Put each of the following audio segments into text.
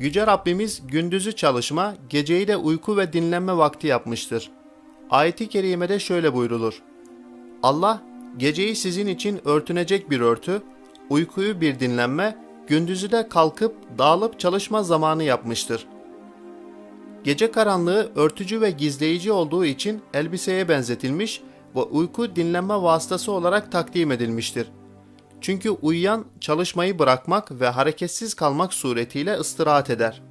Yüce Rabbimiz gündüzü çalışma, geceyi de uyku ve dinlenme vakti yapmıştır. Ayet-i kerimede şöyle buyrulur. Allah geceyi sizin için örtünecek bir örtü, uykuyu bir dinlenme, gündüzü de kalkıp dağılıp çalışma zamanı yapmıştır. Gece karanlığı örtücü ve gizleyici olduğu için elbiseye benzetilmiş ve uyku dinlenme vasıtası olarak takdim edilmiştir. Çünkü uyuyan çalışmayı bırakmak ve hareketsiz kalmak suretiyle istirahat eder.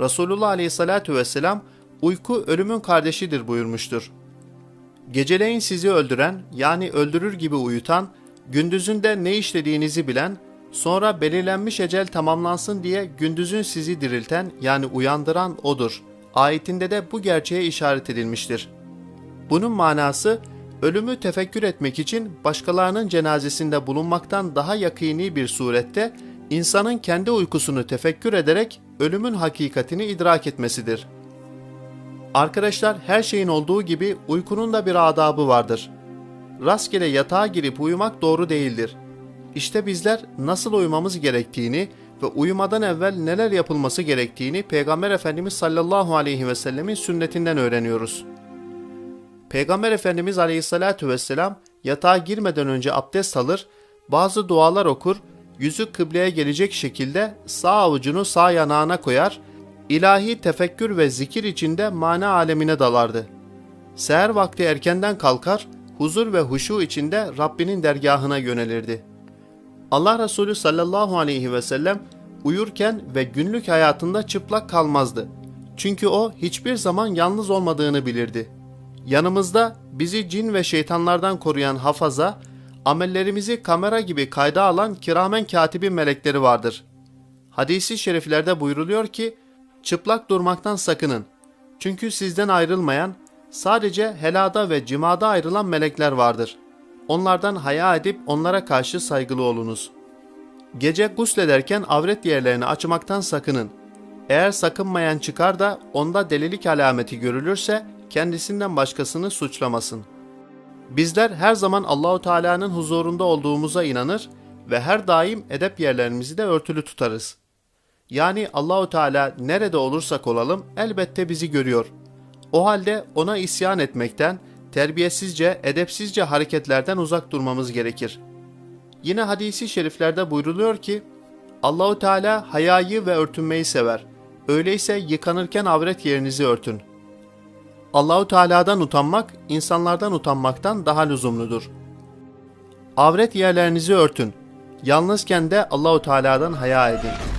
Resulullah Aleyhisselatü Vesselam uyku ölümün kardeşidir buyurmuştur. Geceleyin sizi öldüren yani öldürür gibi uyutan, gündüzün de ne işlediğinizi bilen, sonra belirlenmiş ecel tamamlansın diye gündüzün sizi dirilten yani uyandıran odur. Ayetinde de bu gerçeğe işaret edilmiştir. Bunun manası ölümü tefekkür etmek için başkalarının cenazesinde bulunmaktan daha yakini bir surette insanın kendi uykusunu tefekkür ederek ölümün hakikatini idrak etmesidir. Arkadaşlar her şeyin olduğu gibi uykunun da bir adabı vardır. Rastgele yatağa girip uyumak doğru değildir. İşte bizler nasıl uyumamız gerektiğini ve uyumadan evvel neler yapılması gerektiğini Peygamber Efendimiz sallallahu aleyhi ve sellemin sünnetinden öğreniyoruz. Peygamber Efendimiz aleyhissalatu vesselam yatağa girmeden önce abdest alır, bazı dualar okur, yüzü kıbleye gelecek şekilde sağ avucunu sağ yanağına koyar, ilahi tefekkür ve zikir içinde mana alemine dalardı. Seher vakti erkenden kalkar, huzur ve huşu içinde Rabbinin dergahına yönelirdi. Allah Resulü sallallahu aleyhi ve sellem uyurken ve günlük hayatında çıplak kalmazdı. Çünkü o hiçbir zaman yalnız olmadığını bilirdi. Yanımızda bizi cin ve şeytanlardan koruyan hafaza, amellerimizi kamera gibi kayda alan kiramen katibin melekleri vardır. Hadisi şeriflerde buyruluyor ki, çıplak durmaktan sakının. Çünkü sizden ayrılmayan, sadece helada ve cimada ayrılan melekler vardır. Onlardan haya edip onlara karşı saygılı olunuz. Gece guslederken avret yerlerini açmaktan sakının. Eğer sakınmayan çıkar da onda delilik alameti görülürse kendisinden başkasını suçlamasın. Bizler her zaman Allahu Teala'nın huzurunda olduğumuza inanır ve her daim edep yerlerimizi de örtülü tutarız. Yani Allahu Teala nerede olursak olalım elbette bizi görüyor. O halde ona isyan etmekten, terbiyesizce, edepsizce hareketlerden uzak durmamız gerekir. Yine hadisi şeriflerde buyruluyor ki Allahu Teala hayayı ve örtünmeyi sever. Öyleyse yıkanırken avret yerinizi örtün. Allahu Teala'dan utanmak insanlardan utanmaktan daha lüzumludur. Avret yerlerinizi örtün. Yalnızken de Allahu Teala'dan haya edin.